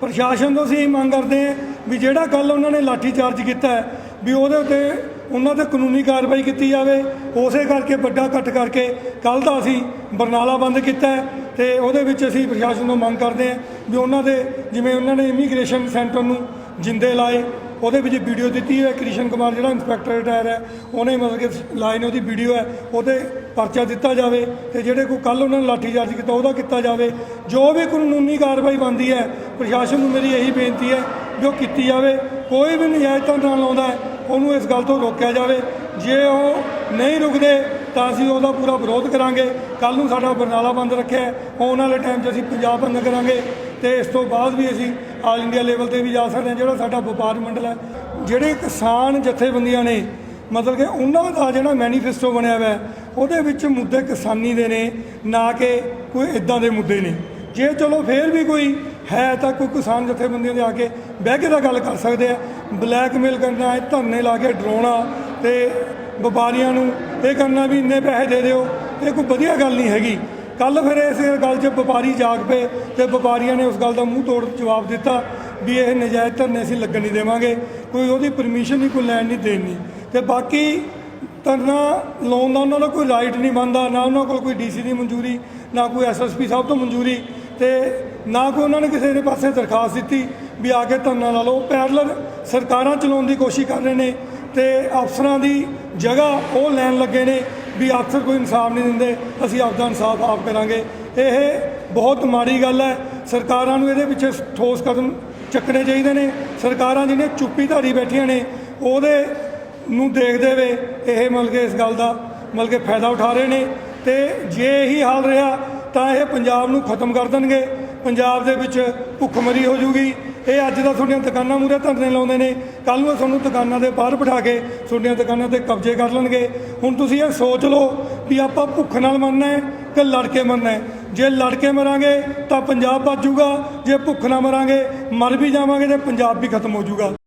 ਪ੍ਰਸ਼ਾਸਨ ਤੋਂ ਅਸੀਂ ਇਹ ਮੰਗ ਕਰਦੇ ਹਾਂ ਵੀ ਜਿਹੜਾ ਕੱਲ ਉਹਨਾਂ ਨੇ ਲਾਠੀ ਚਾਰਜ ਕੀਤਾ ਹੈ, ਵੀ ਉਹਦੇ ਉੱਤੇ ਉਹਨਾਂ ਤੇ ਕਾਨੂੰਨੀ ਕਾਰਵਾਈ ਕੀਤੀ ਜਾਵੇ, ਉਸੇ ਕਰਕੇ ਵੱਡਾ ਇਕੱਠ ਕਰਕੇ ਕੱਲ ਦਾ ਅਸੀਂ ਬਰਨਾਲਾ ਬੰਦ ਕੀਤਾ ਹੈ ਤੇ ਉਹਦੇ ਵਿੱਚ ਅਸੀਂ ਪ੍ਰਸ਼ਾਸਨ ਤੋਂ ਮੰਗ ਕਰਦੇ ਹਾਂ ਵੀ ਉਹਨਾਂ ਦੇ ਜਿਵੇਂ ਉਹਨਾਂ ਨੇ ਇਮੀਗ੍ਰੇਸ਼ਨ ਸੈਂਟਰ ਨੂੰ ਜਿੰਦੇ ਲਾਏ ਉਹਦੇ ਵਿੱਚ ਵੀਡੀਓ ਦਿੱਤੀ ਹੈ, ਕ੍ਰਿਸ਼ਨ ਕੁਮਾਰ ਜਿਹੜਾ ਇੰਸਪੈਕਟਰ ਰਿਟਾਇਰ ਹੈ, ਉਹਨੇ ਮਤਲਬ ਕਿ ਲਾਈਨ ਉਹਦੀ ਵੀਡੀਓ ਹੈ, ਉਹਦੇ ਪਰਚਾ ਦਿੱਤਾ ਜਾਵੇ ਤੇ ਜਿਹੜੇ ਕੋਈ ਕੱਲ ਉਹਨਾਂ ਨੇ ਲਾਠੀਚਾਰਜ ਕੀਤਾ, ਉਹਦਾ ਕੀਤਾ ਜਾਵੇ। ਜੋ ਵੀ ਕਾਨੂੰਨੀ ਕਾਰਵਾਈ ਬਣਦੀ ਹੈ, ਪ੍ਰਸ਼ਾਸਨ ਨੂੰ ਮੇਰੀ ਇਹੀ ਬੇਨਤੀ ਹੈ ਜੋ ਕੀਤੀ ਜਾਵੇ। ਕੋਈ ਵੀ ਨਜਾਇਜ਼ ਨਾਲ ਲਾਉਂਦਾ ਉਹਨੂੰ ਇਸ ਗੱਲ ਤੋਂ ਰੋਕਿਆ ਜਾਵੇ। ਜੇ ਉਹ ਨਹੀਂ ਰੁਕਦੇ, ਤਾਂ ਅਸੀਂ ਉਹਦਾ ਪੂਰਾ ਵਿਰੋਧ ਕਰਾਂਗੇ। ਕੱਲ ਨੂੰ ਸਾਡਾ ਬਰਨਾਲਾ ਬੰਦ ਰੱਖਿਆ ਆਉਣ ਵਾਲੇ ਟਾਈਮ 'ਚ ਅਸੀਂ ਪੰਜਾਬ ਬੰਦ ਕਰਾਂਗੇ। ਤੇ ਇਸ ਤੋਂ ਬਾਅਦ ਵੀ ਅਸੀਂ ਆਲ ਇੰਡੀਆ ਲੈਵਲ ਤੇ ਵੀ ਜਾ ਸਕਦੇ ਹਾਂ, ਜਿਹੜਾ ਸਾਡਾ ਵਪਾਰ ਮੰਡਲ ਹੈ। ਜਿਹੜੇ ਕਿਸਾਨ ਜਥੇਬੰਦੀਆਂ ਨੇ, ਮਤਲਬ ਕਿ ਉਹਨਾਂ ਦਾ ਜਿਹੜਾ ਮੈਨੀਫੈਸਟੋ ਬਣਿਆ ਹੋਇਆ ਹੈ, ਉਹਦੇ ਵਿੱਚ ਮੁੱਦੇ ਕਿਸਾਨੀ ਦੇ ਨੇ, ਨਾ ਕਿ ਕੋਈ ਇਦਾਂ ਦੇ ਮੁੱਦੇ ਨੇ। ਜੇ ਚਲੋ ਫੇਰ ਵੀ ਕੋਈ ਹੈ ਤਾਂ ਕੋਈ ਕਿਸਾਨ ਜਥੇਬੰਦੀਆਂ ਦੇ ਆ ਕੇ ਬਹਿ ਕੇ ਤਾਂ ਗੱਲ ਕਰ ਸਕਦੇ ਆ। ਬਲੈਕਮੇਲ ਕਰਨਾ ਹੈ, ਧਰਨੇ ਲਾ ਕੇ ਡਰਾਉਣਾ ਤੇ ਵਪਾਰੀਆਂ ਨੂੰ ਇਹ ਕਰਨਾ ਵੀ ਇੰਨੇ ਪੈਸੇ ਦੇ ਦਿਓ, ਇਹ ਕੋਈ ਵਧੀਆ ਗੱਲ ਨਹੀਂ ਹੈਗੀ। ਕੱਲ ਫਿਰ ਇਸ ਗੱਲ 'ਚ ਵਪਾਰੀ ਜਾਗ ਪਏ ਤੇ ਵਪਾਰੀਆਂ ਨੇ ਉਸ ਗੱਲ ਦਾ ਮੂੰਹ ਤੋੜ ਜਵਾਬ ਦਿੱਤਾ ਵੀ ਇਹ ਨਜਾਇਜ਼ ਧਰਨੇ ਅਸੀਂ ਲੱਗਣ ਨਹੀਂ ਦੇਵਾਂਗੇ, ਕੋਈ ਉਹਦੀ ਪਰਮਿਸ਼ਨ ਨਹੀਂ, ਕੋਈ ਲੈਣ ਨਹੀਂ, ਦੇਣੀ ਤੇ ਬਾਕੀ ਧਰਨਾ ਲਾਉਣ ਦਾ ਉਹਨਾਂ ਦਾ ਕੋਈ ਰਾਈਟ ਨਹੀਂ ਬਣਦਾ, ਨਾ ਉਹਨਾਂ ਕੋਲ ਕੋਈ ਡੀਸੀ ਦੀ ਮਨਜ਼ੂਰੀ, ਨਾ ਕੋਈ ਐਸਐਸਪੀ ਸਾਹਿਬ ਤੋਂ ਮਨਜ਼ੂਰੀ ਤੇ ਨਾ ਕੋਈ ਉਹਨਾਂ ਨੇ ਕਿਸੇ ਦੇ ਪਾਸੇ ਦਰਖਾਸਤ ਦਿੱਤੀ ਵੀ ਆ ਕੇ ਧਰਨਾ ਲਾ ਲਓ। ਪੈਰਲਰ ਸਰਕਾਰਾਂ ਚਲਾਉਣ ਦੀ ਕੋਸ਼ਿਸ਼ ਕਰ ਰਹੇ ਨੇ ਤੇ ਅਫਸਰਾਂ ਦੀ ਜਗ੍ਹਾ ਉਹ ਲੈਣ ਲੱਗੇ ਨੇ। ਵੀ ਅਫਸਰ ਕੋਈ ਇਨਸਾਫ ਨਹੀਂ ਦਿੰਦੇ, ਅਸੀਂ ਆਪਦਾ ਇਨਸਾਫ ਆਪ ਕਰਾਂਗੇ। ਇਹ ਬਹੁਤ ਮਾੜੀ ਗੱਲ ਹੈ। ਸਰਕਾਰਾਂ ਨੂੰ ਇਹਦੇ ਪਿੱਛੇ ਠੋਸ ਕਦਮ ਚੱਕਣੇ ਚਾਹੀਦੇ ਨੇ। ਸਰਕਾਰਾਂ ਜਿਹੜੀਆਂ ਚੁੱਪੀ ਧਾਰੀ ਬੈਠੀਆਂ ਨੇ, ਉਹਦੇ ਨੂੰ ਦੇਖਦੇ ਵੇ ਇਹ ਮਤਲਬ ਕਿ ਇਸ ਗੱਲ ਦਾ ਮਤਲਬ ਕਿ ਫਾਇਦਾ ਉਠਾ ਰਹੇ ਨੇ। ਤੇ ਜੇ ਇਹੀ ਹਾਲ ਰਿਹਾ, ਤਾਂ ਇਹ ਪੰਜਾਬ ਨੂੰ ਖਤਮ ਕਰ ਦੇਣਗੇ। ਪੰਜਾਬ ਦੇ ਵਿੱਚ ਭੁੱਖਮਰੀ ਹੋ ਜੂਗੀ ਇਹ ਅੱਜ ਦਾ ਤੁਹਾਡੀਆਂ ਦੁਕਾਨਾਂ ਮੂਰੇ ਧਰਨੇ ਲਾਉਂਦੇ ਨੇ। ਕੱਲ ਨੂੰ ਤੁਹਾਨੂੰ ਦੁਕਾਨਾਂ ਦੇ ਬਾਹਰ ਬਿਠਾ ਕੇ ਤੁਹਾਡੀਆਂ ਦੁਕਾਨਾਂ ਤੇ ਕਬਜ਼ੇ ਕਰ ਲੈਣਗੇ। ਹੁਣ ਤੁਸੀਂ ਇਹ ਸੋਚ ਲਓ ਵੀ ਆਪਾਂ ਭੁੱਖ ਨਾਲ ਮਰਨਾ ਹੈ ਕਿ ਲੜ ਕੇ ਮਰਨਾ ਹੈ। ਜੇ ਲੜ ਕੇ ਮਰਾਂਗੇ ਤਾਂ ਪੰਜਾਬ ਬਚ ਜੇ ਭੁੱਖ ਨਾਲ ਮਰਾਂਗੇ, ਮਰ ਵੀ ਜਾਵਾਂਗੇ ਤੇ ਪੰਜਾਬ ਵੀ ਖਤਮ ਹੋ ਜਾਊਗਾ।